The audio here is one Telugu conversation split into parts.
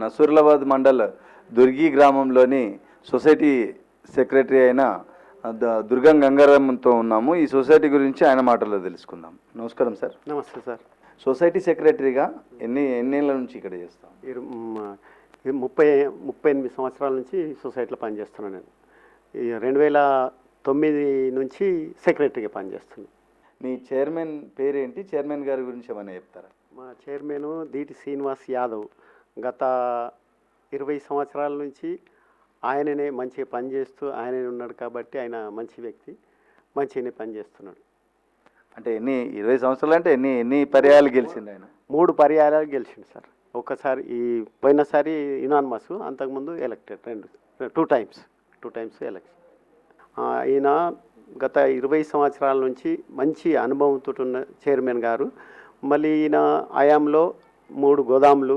నసూర్లాబాద్ మండల్ దుర్గి గ్రామంలోని సొసైటీ సెక్రటరీ అయిన ద- దుర్గం గంగారామంతో ఉన్నాము. ఈ సొసైటీ గురించి ఆయన మాటల్లో తెలుసుకుందాం. నమస్కారం సార్. నమస్తే సార్. సొసైటీ సెక్రటరీగా ఎన్ని ఎన్నేళ్ళ నుంచి ఇక్కడ చేస్తాం? ముప్పై ముప్పై ఎనిమిది సంవత్సరాల నుంచి సొసైటీలో పనిచేస్తున్నాను నేను. రెండు వేల తొమ్మిది నుంచి సెక్రటరీగా పనిచేస్తున్నాను. మీ చైర్మన్ పేరేంటి? చైర్మన్ గారి గురించి ఏమైనా చెప్తారా? మా చైర్మన్ దీటి శ్రీనివాస్ యాదవ్. గత ఇరవై సంవత్సరాల నుంచి ఆయననే మంచిగా పనిచేస్తూ ఆయననే ఉన్నాడు కాబట్టి ఆయన మంచి వ్యక్తి మంచిగానే పనిచేస్తున్నాడు. అంటే ఎన్ని ఇరవై సంవత్సరాలు అంటే ఎన్ని ఎన్ని పర్యాయాలు గెలిచిండు ఆయన? మూడు పర్యాయాలు గెలిచిండు సార్. ఒకసారి ఈ పోయినసారి ఇనాన్మస్ అంతకుముందు ఎలక్టెడ్ రెండు two times two times election ఈయన గత ఇరవై సంవత్సరాల నుంచి మంచి అనుభవంతో ఉన్న చైర్మన్ గారు. మళ్ళీ ఈయన ఆయాంలో మూడు గోదాములు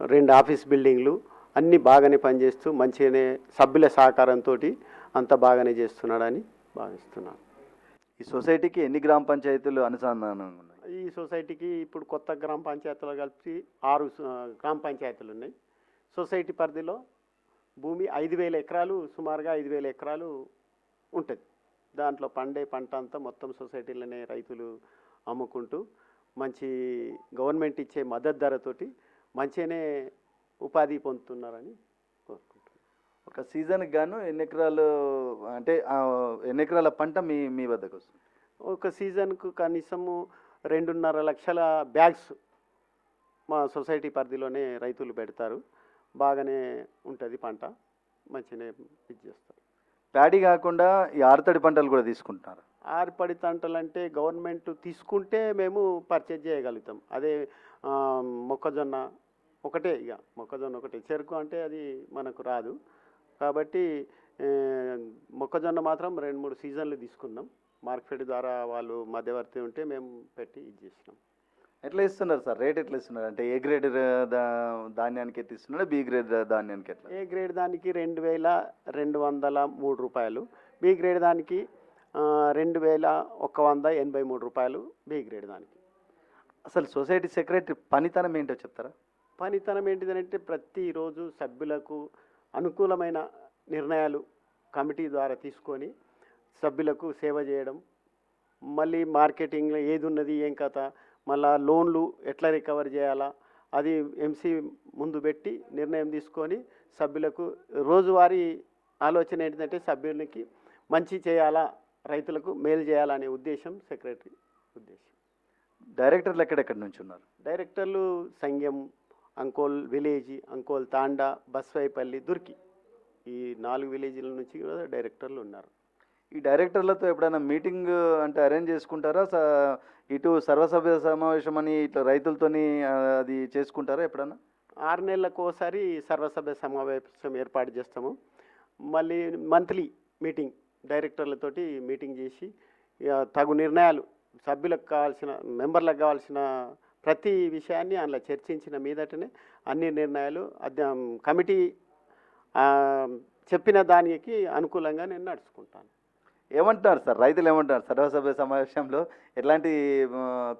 రెండు ఆఫీస్ బిల్డింగ్లు అన్నీ బాగానే పనిచేస్తూ మంచిగానే సభ్యుల సహకారంతో అంత బాగానే చేస్తున్నాడని భావిస్తున్నాను. ఈ సొసైటీకి ఎన్ని గ్రామ పంచాయతీలు అనుసంధానంగా ఉన్నాయి? ఈ సొసైటీకి ఇప్పుడు కొత్త గ్రామ పంచాయతీలు కలిపి ఆరు గ్రామ పంచాయతీలు ఉన్నాయి. సొసైటీ పరిధిలో భూమి ఐదు వేల ఎకరాలు సుమారుగా ఐదు వేల ఎకరాలు ఉంటుంది. దాంట్లో పండే పంట అంతా మొత్తం సొసైటీలోనే రైతులు అమ్ముకుంటూ మంచి గవర్నమెంట్ ఇచ్చే మద్దతు ధరతోటి మంచిగానే ఉపాధి పొందుతున్నారని కోరుకుంటున్నాను. ఒక సీజన్కి గాను ఎన్ని ఎకరాలు అంటే ఎన్ని ఎకరాల పంట మీ మీ వద్దకు వస్తుంది? ఒక సీజన్కు కనీసము రెండున్నర లక్షల బ్యాగ్స్ మా సొసైటీ పరిధిలోనే రైతులు పెడతారు. బాగానే ఉంటుంది పంట మంచిగానే ఇది చేస్తారు. ప్యాడీ కాకుండా ఈ ఆరుతడి పంటలు కూడా తీసుకుంటున్నారు? ఆరుపడి పంటలు అంటే గవర్నమెంట్ తీసుకుంటే మేము పర్చేజ్ చేయగలుగుతాం. అదే మొక్కజొన్న ఒకటే ఇక మొక్కజొన్న ఒకటే. చెరుకు అంటే అది మనకు రాదు. కాబట్టి మొక్కజొన్న మాత్రం రెండు మూడు సీజన్లు తీసుకున్నాం. మార్కెట్ ద్వారా వాళ్ళు మధ్యవర్తి ఉంటే మేము పెట్టి ఇది చేసినాం. ఎట్లా ఇస్తున్నారు సార్? రేట్ ఎట్లా ఇస్తున్నారు? అంటే ఏ గ్రేడ్ ధాన్యానికి ఎట్లా ఇస్తున్నాడు బి గ్రేడ్ ధాన్యానికి ఎట్లా? ఏ గ్రేడ్ దానికి రెండు వేల రెండు వందల మూడు రూపాయలు. బి గ్రేడ్ దానికి రెండు వేల ఒక వంద ఎనభై మూడు రూపాయలు బి గ్రేడ్ దానికి. అసలు సొసైటీ సెక్రటరీ పనితనం ఏంటో చెప్తారా? పనితనం ఏంటిదంటే ప్రతిరోజు సభ్యులకు అనుకూలమైన నిర్ణయాలు కమిటీ ద్వారా తీసుకొని సభ్యులకు సేవ చేయడం మళ్ళీ మార్కెటింగ్లో ఏది ఉన్నది ఏం కథ మళ్ళా లోన్లు ఎట్లా రికవర్ చేయాలా అది ఎంసీ ముందు పెట్టి నిర్ణయం తీసుకొని సభ్యులకు రోజువారీ ఆలోచన ఏంటంటే సభ్యునికి మంచి చేయాలా రైతులకు మేలు చేయాలనే ఉద్దేశం సెక్రటరీ ఉద్దేశం. డైరెక్టర్లు ఎక్కడెక్కడి నుంచి ఉన్నారు డైరెక్టర్లు సంఘం అంకోల్ విలేజ్ అంకోల్ తాండా బస్వైపల్లి దుర్కి. ఈ నాలుగు విలేజ్ల నుంచి కూడా డైరెక్టర్లు ఉన్నారు. ఈ డైరెక్టర్లతో ఎప్పుడైనా మీటింగ్ అంటే అరేంజ్ చేసుకుంటారా? ఇటు సర్వసభ్య సమావేశం అని ఇట్లా రైతులతోని అది చేసుకుంటారా ఎప్పుడైనా ఆరు నెలలకు ఒకసారి సర్వసభ్య సమావేశం ఏర్పాటు చేస్తాము. మళ్ళీ మంత్లీ మీటింగ్ డైరెక్టర్లతోటి మీటింగ్ చేసి తగు నిర్ణయాలు సభ్యులకు కావాల్సిన మెంబర్లకు కావాల్సిన ప్రతి విషయాన్ని అందులో చర్చించిన మీదటనే అన్ని నిర్ణయాలు కమిటీ చెప్పిన దానికి అనుకూలంగా నేను నడుచుకుంటాను. ఏమంటున్నారు సార్? రైతులు ఏమంటున్నారు? సర్వసభ్య సమావేశంలో ఎట్లాంటి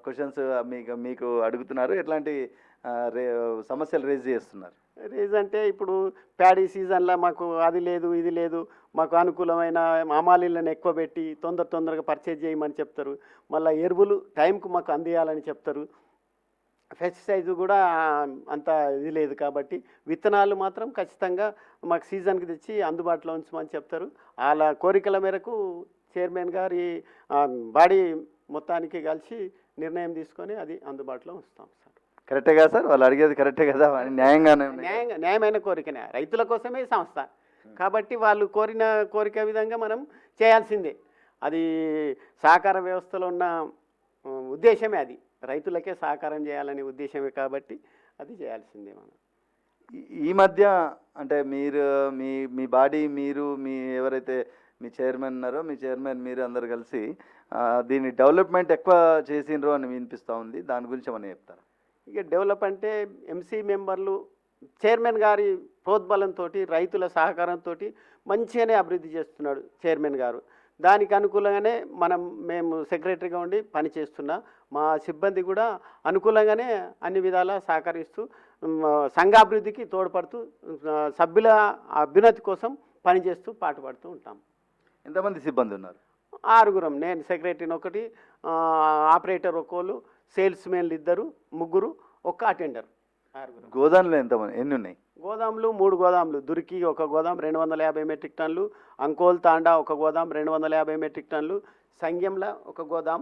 క్వశ్చన్స్ మీకు మీకు అడుగుతున్నారు? ఎట్లాంటి సమస్యలు రేజ్ చేస్తున్నారు? రీజ్ అంటే ఇప్పుడు ప్యాడీ సీజన్లో మాకు అది లేదు ఇది లేదు మాకు అనుకూలమైన మామాలీలను ఎక్కువ పెట్టి తొందర తొందరగా పర్చేజ్ చేయమని చెప్తారు. మళ్ళీ ఎరువులు టైంకు మాకు అందియాలని చెప్తారు. పెస్టిసైడ్స్ కూడా అంత ఇది లేదు కాబట్టి విత్తనాలు మాత్రం ఖచ్చితంగా మాకు సీజన్కి తెచ్చి అందుబాటులో ఉంచమని చెప్తారు. వాళ్ళ కోరికల మేరకు చైర్మన్ గారి బాడీ మొత్తానికి కలిసి నిర్ణయం తీసుకొని అది అందుబాటులో ఉంచుతాం సార్. కరెక్టే కదా సార్? వాళ్ళు అడిగేది కరెక్టే కదా? న్యాయంగానే. న్యాయంగా న్యాయమైన కోరికనే. రైతుల కోసమే ఈ సంస్థ. కాబట్టి వాళ్ళు కోరిన కోరిక విధంగా మనం చేయాల్సిందే. అది సహకార వ్యవస్థలో ఉన్న ఉద్దేశమే అది. రైతులకే సహకారం చేయాలనే ఉద్దేశమే కాబట్టి అది చేయాల్సిందే మనం. ఈ- మధ్య అంటే మీరు మీ మీ బాడీ మీరు మీ ఎవరైతే మీ చైర్మన్ ఉన్నారో మీ చైర్మన్ మీరు అందరు కలిసి ఆ, దీన్ని డెవలప్మెంట్ ఎక్కువ చేసిండ్రు అని వినిపిస్తూ ఉంది. దాని గురించి ఏమన్నా చెప్తారా? ఇక డెవలప్ అంటే ఎంసీ మెంబర్లు చైర్మన్ గారి ప్రోద్బలంతో రైతుల సహకారంతో మంచిగానే అభివృద్ధి చేస్తున్నాడు చైర్మన్ గారు. దానికి అనుకూలంగానే మనం మేము సెక్రటరీగా ఉండి పనిచేస్తున్నా మా సిబ్బంది కూడా అనుకూలంగానే అన్ని విధాలా సహకరిస్తూ సంఘాభివృద్ధికి తోడ్పడుతూ సభ్యుల అభ్యున్నతి కోసం పనిచేస్తూ పాటుపడుతూ ఉంటాం. ఎంతమంది సిబ్బంది ఉన్నారు? ఆరుగురం. నేను సెక్రటరీని ఒకటి ఆపరేటర్ ఒక్కోళ్ళు సేల్స్ మెన్లు ఇద్దరు ముగ్గురు ఒక్క అటెండర్. గోదాంలో ఎంతమంది ఎన్ని ఉన్నాయి? గోదాములు మూడు గోదాములు. దుర్కి ఒక గోదాం రెండు వందల యాభై మెట్రిక్ టన్నులు. అంకోల్ తాండా ఒక గోదాం రెండు వందల యాభై మెట్రిక్ టన్నులు. సంగంలో ఒక గోదాం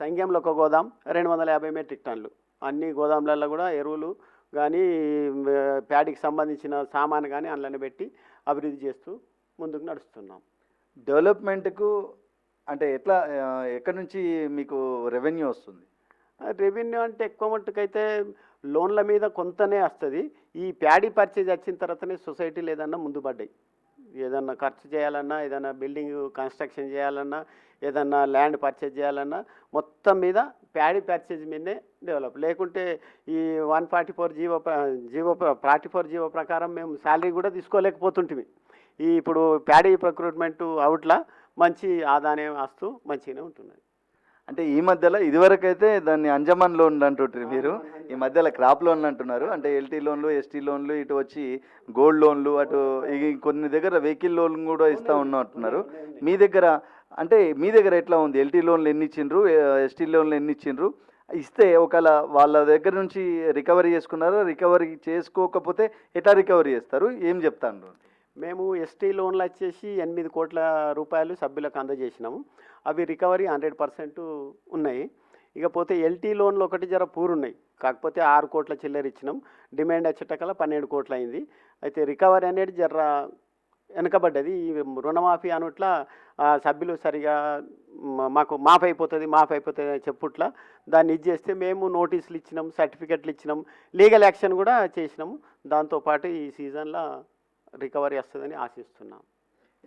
సంగంలో ఒక గోదాం రెండు వందల యాభై మెట్రిక్ టన్నులు. అన్ని గోదాంలలో కూడా ఎరువులు కానీ ప్యాడీకి సంబంధించిన సామాను కానీ అందులోనే పెట్టి అభివృద్ధి చేస్తూ ముందుకు నడుస్తున్నాం. డెవలప్మెంట్కు అంటే ఎట్లా ఎక్కడి నుంచి మీకు రెవెన్యూ వస్తుంది? రెవెన్యూ అంటే ఎక్కువ మట్టుకైతే లోన్ల మీద కొంతనే వస్తుంది. ఈ ప్యాడీ పర్చేజ్ వచ్చిన తర్వాతనే సొసైటీలు ఏదన్నా ముందు పడ్డాయి. ఏదన్నా ఖర్చు చేయాలన్నా ఏదన్నా బిల్డింగ్ కన్స్ట్రక్షన్ చేయాలన్నా ఏదన్నా ల్యాండ్ పర్చేజ్ చేయాలన్నా మొత్తం మీద ప్యాడీ పర్చేజ్ మీదనే డెవలప్. లేకుంటే ఈ one forty four GO GO forty four GO ప్రకారం మేము శాలరీ కూడా తీసుకోలేకపోతుంటిమి. ఈ ఇప్పుడు ప్యాడీ ప్రక్రూట్మెంట్ అవుట్లా మంచి ఆదాయం వస్తూ మంచిగానే ఉంటున్నది. అంటే ఈ మధ్యలో ఇదివరకైతే దాన్ని అంజమాన్ లోన్ అంటుంటారు మీరు. ఈ మధ్యలో క్రాప్ లోన్ అంటున్నారు. అంటే ఎల్టీ లోన్లు ఎస్టీ లోన్లు ఇటు వచ్చి గోల్డ్ లోన్లు అటు కొన్ని దగ్గర వెహికల్ లోన్ కూడా ఇస్తా ఉన్నట్టున్నారు మీ దగ్గర అంటే మీ దగ్గర ఎట్లా ఉంది? ఎల్టీ లోన్లు ఎన్ని ఇచ్చిండ్రు? ఎస్టీ లోన్లు ఎన్ని ఇచ్చిండ్రు? ఇస్తే ఒకవేళ వాళ్ళ దగ్గర నుంచి రికవరీ చేసుకున్నారో? రికవరీ చేసుకోకపోతే ఎట్లా రికవరీ చేస్తారు? ఏం చెప్తాను మేము ఎస్టీ లోన్లు వచ్చేసి ఎనిమిది కోట్ల రూపాయలు సభ్యులకు అందజేసినాము. అవి రికవరీ హండ్రెడ్ పర్సెంట్ ఉన్నాయి. ఇకపోతే ఎల్టీ లోన్లు ఒకటి జర పూరున్నాయి కాకపోతే ఆరు కోట్ల చిల్లర ఇచ్చినాం. డిమాండ్ వచ్చేటకల పన్నెండు కోట్లు అయింది. అయితే రికవరీ అనేది జర వెనకబడ్డది. ఈ రుణమాఫీ అనుట్లా సభ్యులు సరిగా మాకు మాఫ్ అయిపోతుంది మాఫ్ అయిపోతుంది అని చెప్పుట్లా దాన్ని ఇది చేస్తే మేము నోటీసులు ఇచ్చినాం సర్టిఫికెట్లు ఇచ్చినాం లీగల్ యాక్షన్ కూడా చేసినాము. దాంతోపాటు ఈ సీజన్లో రికవరీ వస్తుందని ఆశిస్తున్నాం.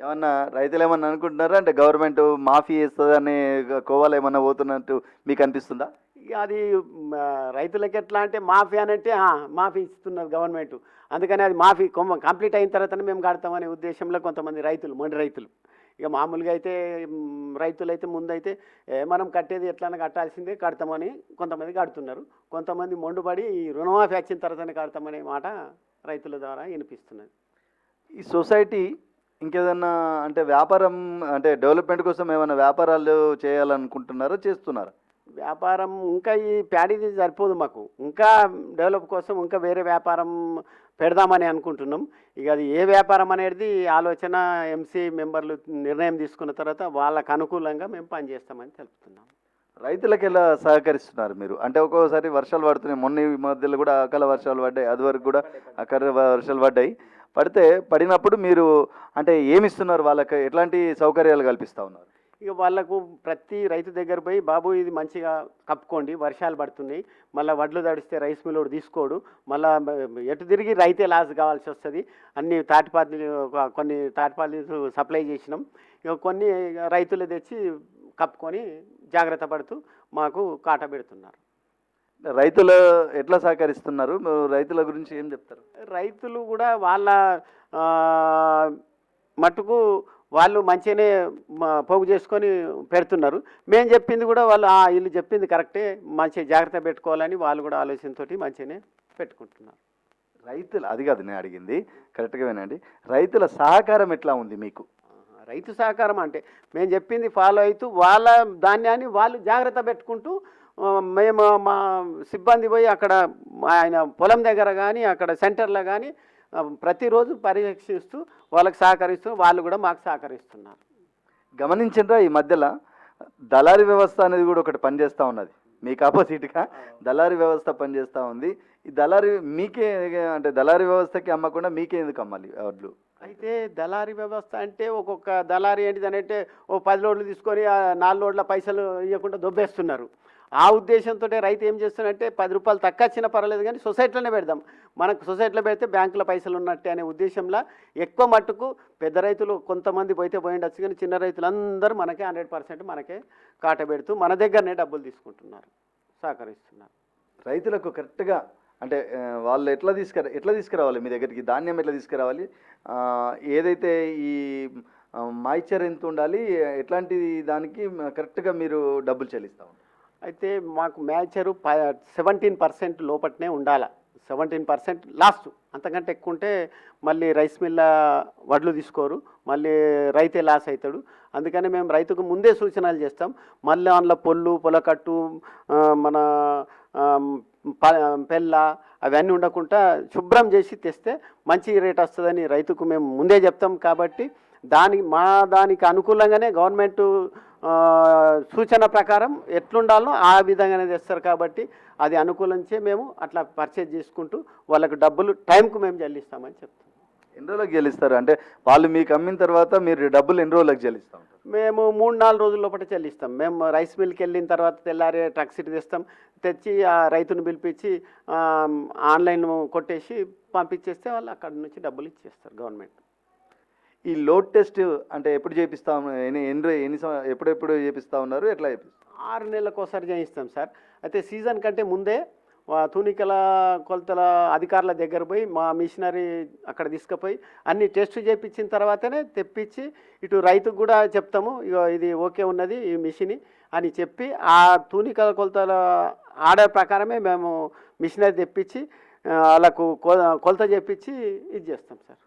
ఏమన్నా రైతులు ఏమన్నా అనుకుంటున్నారా? అంటే గవర్నమెంట్ మాఫీ చేస్తుందని కోవాలు ఏమన్నా పోతున్నట్టు మీకు అనిపిస్తుందా? ఇక అది రైతులకి ఎట్లా అంటే మాఫీ అని అంటే ఆ, మాఫీ ఇస్తున్నారు గవర్నమెంట్ అందుకని అది మాఫీ కొమ్మ కంప్లీట్ అయిన తర్వాతనే మేము కడతామనే ఉద్దేశంలో కొంతమంది రైతులు మొండి రైతులు. ఇక మామూలుగా అయితే మ్, రైతులు అయితే ముందైతే మనం కట్టేది ఎట్లన్నా కట్టాల్సిందే కడతామని కొంతమంది కడుతున్నారు. కొంతమంది మొండుపడి ఈ రుణమాఫీ వచ్చిన తర్వాతనే కడతామనే మాట రైతుల ద్వారా వినిపిస్తున్నది. ఈ సొసైటీ ఇంకేదన్నా అంటే వ్యాపారం అంటే డెవలప్మెంట్ కోసం ఏమైనా వ్యాపారాలు చేయాలనుకుంటున్నారా చేస్తున్నారా? వ్యాపారం ఇంకా ఈ ప్యాడీది సరిపోదు మాకు. ఇంకా డెవలప్ కోసం ఇంకా వేరే వ్యాపారం పెడదామని అనుకుంటున్నాం. ఇక అది ఏ వ్యాపారం అనేది ఆలోచన ఎంసీ మెంబర్లు నిర్ణయం తీసుకున్న తర్వాత వాళ్ళకు అనుకూలంగా మేము పనిచేస్తామని తెలుపుతున్నాం. రైతులకు ఎలా సహకరిస్తున్నారు మీరు? అంటే ఒక్కోసారి వర్షాలు పడుతున్నాయి. మొన్న ఈ మధ్యలో కూడా అకాల వర్షాలు పడ్డాయి. అది వరకు కూడా అకాల వర్షాలు పడ్డాయి. పడితే పడినప్పుడు మీరు అంటే ఏమి ఇస్తున్నారు వాళ్ళకి ఎట్లాంటి సౌకర్యాలు కల్పిస్తూ ఉన్నారు? ఇక వాళ్ళకు ప్రతి రైతు దగ్గర పోయి బాబు ఇది మంచిగా కప్పుకోండి వర్షాలు పడుతున్నాయి మళ్ళీ వడ్లు తడిస్తే రైస్ మిల్లోడు తీసుకోడు మళ్ళీ ఎటు తిరిగి రైతే లాస్ కావాల్సి వస్తుంది. అన్ని తాటిపాలు కొన్ని తాటిపాలు సప్లై చేసినాం. ఇక కొన్ని రైతులు తెచ్చి కప్పుకొని జాగ్రత్త పడుతూ మాకు కాట పెడుతున్నారు. రైతులు ఎట్లా సహకరిస్తున్నారు? రైతుల గురించి ఏం చెప్తారు? రైతులు కూడా వాళ్ళ ఆ, మట్టుకు వాళ్ళు మంచిగానే పోగు చేసుకొని పెడుతున్నారు. మేము చెప్పింది కూడా వాళ్ళు "ఆ, వీళ్ళు చెప్పింది కరెక్టే. మంచిగా జాగ్రత్త పెట్టుకోవాలని వాళ్ళు కూడా ఆలోచనతోటి మంచిగానే పెట్టుకుంటున్నారు. రైతులు అది కాదు నేను అడిగింది. కరెక్ట్గా వినండి. రైతుల సహకారం ఎట్లా ఉంది మీకు? రైతు సహకారం అంటే మేము చెప్పింది ఫాలో అవుతూ వాళ్ళ ధాన్యాన్ని వాళ్ళు జాగ్రత్త పెట్టుకుంటూ మేము మా సిబ్బంది పోయి అక్కడ ఆయన పొలం దగ్గర కానీ అక్కడ సెంటర్లో కానీ ప్రతిరోజు పర్యవేక్షిస్తూ వాళ్ళకి సహకరిస్తూ వాళ్ళు కూడా మాకు సహకరిస్తున్నారు. గమనించండి ఈ మధ్యలో దళారీ వ్యవస్థ అనేది కూడా ఒకటి పనిచేస్తూ ఉన్నది. మీకు ఆపోజిట్గా దళారీ వ్యవస్థ పనిచేస్తూ ఉంది. ఈ దళారీ మీకే అంటే దళారీ వ్యవస్థకి అమ్మకుండా మీకే ఎందుకు అమ్మాలి వడ్లు? అయితే దళారీ వ్యవస్థ అంటే ఒక్కొక్క దళారీ ఏంటిదనంటే ఓ పది లోడ్లు తీసుకొని నాలుగు లోడ్ల పైసలు ఇవ్వకుండా దొబ్బేస్తున్నారు. ఆ ఉద్దేశంతో రైతు ఏం చేస్తున్నాడంటే పది రూపాయలు తక్కువ వచ్చినా పర్వాలేదు కానీ సొసైటీలోనే పెడదాం. మనకు సొసైటీలో పెడితే బ్యాంకులో పైసలు ఉన్నట్టే అనే ఉద్దేశంలో ఎక్కువ మట్టుకు పెద్ద రైతులు కొంతమంది పోయితే పోయిండొచ్చు కానీ చిన్న రైతులందరూ మనకే హండ్రెడ్ పర్సెంట్ మనకే కాటబెడుతూ మన దగ్గరనే డబ్బులు తీసుకుంటున్నారు సహకరిస్తున్నారు. రైతులకు కరెక్ట్గా అంటే వాళ్ళు ఎట్లా తీసుకురా ఎట్లా తీసుకురావాలి మీ దగ్గరికి? ధాన్యం ఎట్లా తీసుకురావాలి? ఏదైతే ఈ మాయిచర్ ఎంత ఉండాలి? ఎట్లాంటి దానికి కరెక్ట్గా మీరు డబ్బులు చెల్లిస్తూ ఉంటారు? అయితే మాకు మ్యాచరు సెవెంటీన్ పర్సెంట్ లోపట్నే ఉండాలి. Seventeen percent last. అంతకంటే ఎక్కువ ఉంటే మళ్ళీ రైస్ మిల్ల వడ్లు తీసుకోరు. మళ్ళీ రైతే లాస్ అవుతాడు అందుకని మేము రైతుకు ముందే సూచనలు చేస్తాం. మళ్ళీ అందులో పొల్లు పొలకట్టు మన పెళ్ళ అవన్నీ ఉండకుండా శుభ్రం చేసి తెస్తే మంచి రేట్ వస్తుందని రైతుకు మేము ముందే చెప్తాం. కాబట్టి దానికి మా దానికి అనుకూలంగానే గవర్నమెంట్ సూచన ప్రకారం ఎట్లుండాలో ఆ విధంగానే తెస్తారు కాబట్టి అది అనుకూలించే మేము అట్లా పర్చేజ్ చేసుకుంటూ వాళ్ళకు డబ్బులు టైంకు మేము చెల్లిస్తామని చెప్తాం. ఎన్ని రోజులకు చెల్లిస్తారు? అంటే వాళ్ళు మీకు అమ్మిన తర్వాత మీరు డబ్బులు ఎన్ని రోజులకు చెల్లిస్తూ? మేము మూడు నాలుగు రోజుల లోపల చెల్లిస్తాం. మేము రైస్ మిల్కి వెళ్ళిన తర్వాత తెల్లారి ట్రక్ సీట్ తెస్తాం. తెచ్చి ఆ రైతును పిలిపించి ఆన్లైన్ కొట్టేసి పంపించేస్తే వాళ్ళు అక్కడ నుంచి డబ్బులు ఇచ్చేస్తారు గవర్నమెంట్. ఈ లోడ్ టెస్ట్ అంటే ఎప్పుడు చేపిస్తా? ఎన్ని ఎన్ని ఎన్ని ఎప్పుడెప్పుడు చేపిస్తా ఉన్నారు? ఎట్లా చేపిస్తారు ఆరు నెలలకు ఒకసారి చేయిస్తాం సార్. అయితే సీజన్ కంటే ముందే తూనికల కొలతల అధికారుల దగ్గర పోయి మా మిషనరీ అక్కడ తీసుకుపోయి అన్ని టెస్ట్ చేయించిన తర్వాతనే తెప్పించి ఇటు రైతుకు కూడా చెప్తాము ఇగో ఇది ఓకే ఉన్నది ఈ మిషన్ అని చెప్పి ఆ తూనికల కొలతల ఆర్డర్ ప్రకారమే మేము మిషనరీ తెప్పించి వాళ్ళకు కొలత చేపించి ఇది చేస్తాం సార్.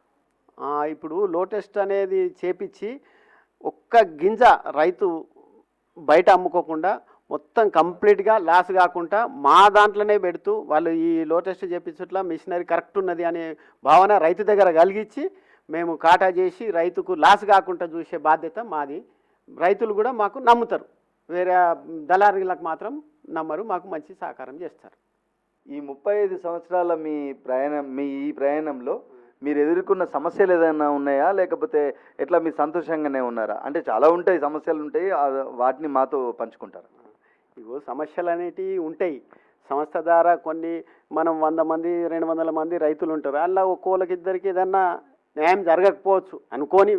ఇప్పుడు లోటెస్ట్ అనేది చేపించి ఒక్క గింజ రైతు బయట అమ్ముకోకుండా మొత్తం కంప్లీట్గా లాస్ కాకుండా మా దాంట్లోనే పెడుతూ వాళ్ళు ఈ లోటెస్ట్ చేపించట్ల మిషనరీ కరెక్ట్ ఉన్నది అనే భావన రైతు దగ్గర కలిగించి మేము కాటా చేసి రైతుకు లాస్ కాకుండా చూసే బాధ్యత మాది. రైతులు కూడా మాకు నమ్ముతారు. వేరే దళారీలకు మాత్రం నమ్మరు మాకు మంచి సహకారం చేస్తారు. ఈ ముప్పై ఐదు సంవత్సరాల మీ ప్రయాణం మీ ఈ ప్రయాణంలో మీరు ఎదుర్కొన్న సమస్యలు ఏదైనా ఉన్నాయా? లేకపోతే ఎట్లా మీరు సంతోషంగానే ఉన్నారా? అంటే చాలా ఉంటాయి సమస్యలు ఉంటాయి వాటిని మాతో పంచుకుంటారు? ఇగో సమస్యలు అనేటివి ఉంటాయి. సంస్థ ద్వారా కొన్ని మనం వంద మంది రెండు వందల మంది రైతులు ఉంటారు. అలా ఒక్కోళ్ళకి ఇద్దరికి ఏదన్నా న్యాయం జరగకపోవచ్చు అనుకోని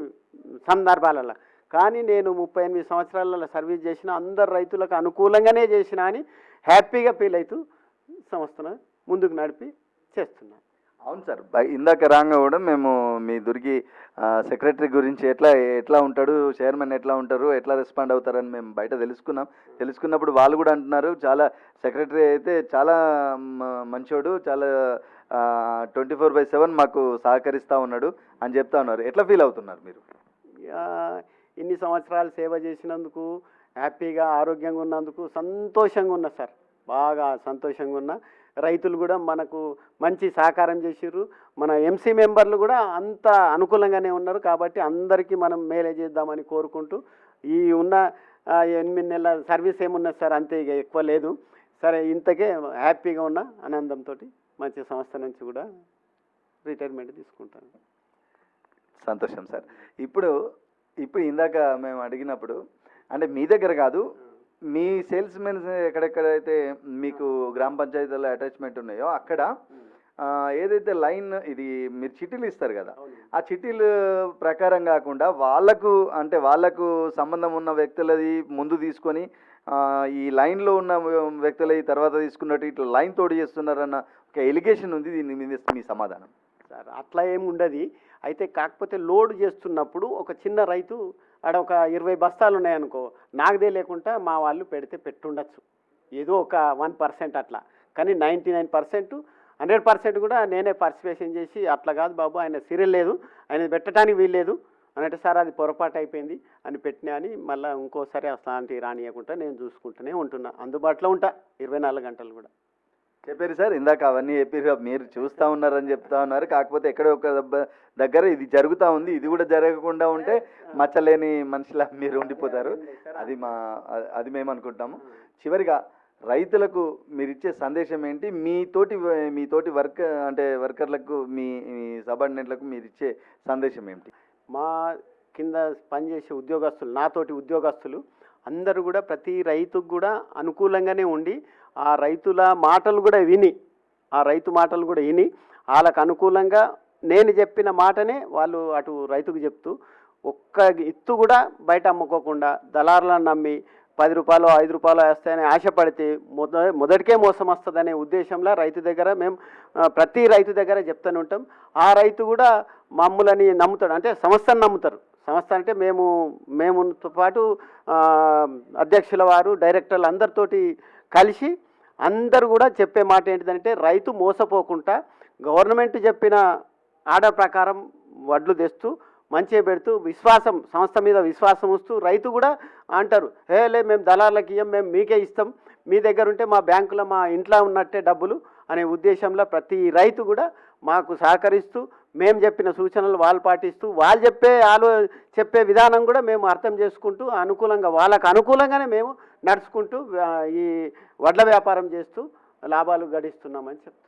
సందర్భాలలో కానీ నేను ముప్పై ఎనిమిది సంవత్సరాలలో సర్వీస్ చేసిన అందరు రైతులకు అనుకూలంగానే చేసిన అని హ్యాపీగా ఫీల్ అవుతూ సంస్థను ముందుకు నడిపి చేస్తున్నాను అవును సార్. బై- ఇందాక రాగా కూడా మేము మీ దుర్గి సెక్రటరీ గురించి ఎట్లా ఎట్లా ఉంటాడు చైర్మన్ ఎట్లా ఉంటారు ఎట్లా రెస్పాండ్ అవుతారని మేము బయట తెలుసుకున్నాం. తెలుసుకున్నప్పుడు వాళ్ళు కూడా అంటున్నారు. చాలా సెక్రటరీ అయితే చాలా మంచోడు చాలా ట్వంటీ ఫోర్ బై సెవెన్ మాకు సహకరిస్తూ ఉన్నాడు అని చెప్తా ఉన్నారు. ఎట్లా ఫీల్ అవుతున్నారు మీరు? ఇన్ని సంవత్సరాలు సేవ చేసినందుకు హ్యాపీగా ఆరోగ్యంగా ఉన్నందుకు సంతోషంగా ఉన్నా సార్. బాగా సంతోషంగా ఉన్నా రైతులు కూడా మనకు మంచి సహకారం చేసిర్రు. మన ఎంసీ మెంబర్లు కూడా అంత అనుకూలంగానే ఉన్నారు కాబట్టి అందరికీ మనం మేలే చేద్దామని కోరుకుంటూ ఈ ఉన్న ఎనిమిది నెలల సర్వీస్ ఏమున్నది సార్ అంతే ఇక ఎక్కువ లేదు. సరే ఇంతకే హ్యాపీగా ఉన్న ఆనందంతో మంచి సంస్థ నుంచి కూడా రిటైర్మెంట్ తీసుకుంటాను. సంతోషం సార్. ఇప్పుడు ఇప్పుడు ఇందాక మేము అడిగినప్పుడు అంటే మీ దగ్గర కాదు మీ సేల్స్ మెన్స్ ఎక్కడెక్కడైతే మీకు గ్రామ పంచాయతీలో అటాచ్మెంట్ ఉన్నాయో అక్కడ ఏదైతే లైన్ ఇది మీరు చిట్టీలు ఇస్తారు కదా ఆ చిట్టీలు ప్రకారం కాకుండా వాళ్ళకు అంటే వాళ్ళకు సంబంధం ఉన్న వ్యక్తులది ముందు తీసుకొని ఈ లైన్లో ఉన్న వ్యక్తులది తర్వాత తీసుకున్నట్టు ఇట్లా లైన్ తోడు చేస్తున్నారన్న ఒక ఎలిగేషన్ ఉంది దీని మీద మీ సమాధానం. సార్ అట్లా ఏమి ఉండదు. అయితే కాకపోతే లోడ్ చేస్తున్నప్పుడు ఒక చిన్న రైతు ఆడ ఒక ఇరవై బస్తాలు ఉన్నాయనుకో నాకుదే లేకుండా మా వాళ్ళు పెడితే పెట్టుండొచ్చు. ఏదో ఒక వన్ పర్సెంట్ అట్లా. కానీ ninety nine percent hundred percent కూడా నేనే పార్టిసిపేషన్ చేసి అట్లా కాదు బాబు ఆయన సీరియల్ లేదు ఆయన పెట్టడానికి వీల్లేదు అన్నట్టు సార్ అది పొరపాటు అయిపోయింది అని పెట్టినా అని మళ్ళీ ఇంకోసారి అట్లాంటి రానియకుండా నేను చూసుకుంటూనే ఉంటున్నా. అందుబాటులో ఉంటా ఇరవై నాలుగు గంటలు కూడా. చెప్పారు సార్ ఇందాక అవన్నీ చెప్పారు మీరు చూస్తూ ఉన్నారని చెప్తా ఉన్నారు. కాకపోతే ఎక్కడో ఒక దగ్గర ఇది జరుగుతూ ఉంది ఇది కూడా జరగకుండా ఉంటే మచ్చలేని మనిషిలా మీరు ఉండిపోతారు. అది మా అది మేము అనుకుంటాము. చివరిగా రైతులకు మీరు ఇచ్చే సందేశం ఏంటి? మీ తోటి మీ తోటి వర్క్ అంటే వర్కర్లకు మీ మీ సబార్డినేట్లకు మీరు ఇచ్చే సందేశం ఏంటి? మా కింద పనిచేసే ఉద్యోగస్తులు నాతోటి ఉద్యోగస్తులు అందరూ కూడా ప్రతి రైతుకు కూడా అనుకూలంగానే ఉండి ఆ రైతుల మాటలు కూడా విని ఆ రైతు మాటలు కూడా విని వాళ్ళకు అనుకూలంగా నేను చెప్పిన మాటనే వాళ్ళు అటు రైతుకు చెప్తూ ఒక్క ఇత్తు కూడా బయట అమ్ముకోకుండా దళారులను నమ్మి పది రూపాయలు ఐదు రూపాయలు వేస్తాయని ఆశపడితే మొద మొదటికే మోసం వస్తుందనే ఉద్దేశంలో రైతు దగ్గర మేము ప్రతి రైతు దగ్గర చెప్తూనే ఉంటాం. ఆ రైతు కూడా మమ్మల్ని నమ్ముతాడు. అంటే సంస్థను నమ్ముతారు. సంస్థ అంటే మేము మేముతో పాటు అధ్యక్షుల వారు డైరెక్టర్లు అందరితోటి కలిసి అందరూ కూడా చెప్పే మాట ఏంటిదంటే రైతు మోసపోకుండా గవర్నమెంట్ చెప్పిన ఆర్డర్ ప్రకారం వడ్లు తెస్తూ మంచిగా పెడుతూ విశ్వాసం సంస్థ మీద విశ్వాసం వస్తూ రైతు కూడా అంటారు. హే లే మేము దళార్లకి ఇయ్యం మేము మీకే ఇస్తాం. మీ దగ్గర ఉంటే మా బ్యాంకులో మా ఇంట్లో ఉన్నట్టే డబ్బులు అనే ఉద్దేశంలో ప్రతి రైతు కూడా మాకు సహకరిస్తూ మేము చెప్పిన సూచనలు వాళ్ళు పాటిస్తూ వాళ్ళు చెప్పే ఆలో చెప్పే విధానం కూడా మేము అర్థం చేసుకుంటూ అనుకూలంగా వాళ్ళకు అనుకూలంగానే మేము నడుచుకుంటూ ఈ వడ్ల వ్యాపారం చేస్తూ లాభాలు గడిస్తున్నామని చెప్తున్నాం.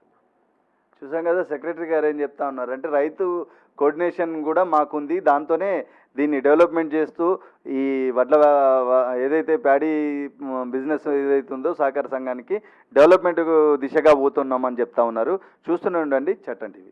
చూసాం కదా సెక్రటరీ గారు ఏం చెప్తా ఉన్నారు? అంటే రైతు కోఆర్డినేషన్ కూడా మాకుంది. దాంతోనే దీన్ని డెవలప్మెంట్ చేస్తూ ఈ వడ్ల ఏదైతే ప్యాడీ బిజినెస్ ఏదైతే ఉందో సహకార సంఘానికి డెవలప్మెంట్ దిశగా పోతున్నామని చెప్తా ఉన్నారు. చూస్తూనే ఉండండి చట్టం టీవీ.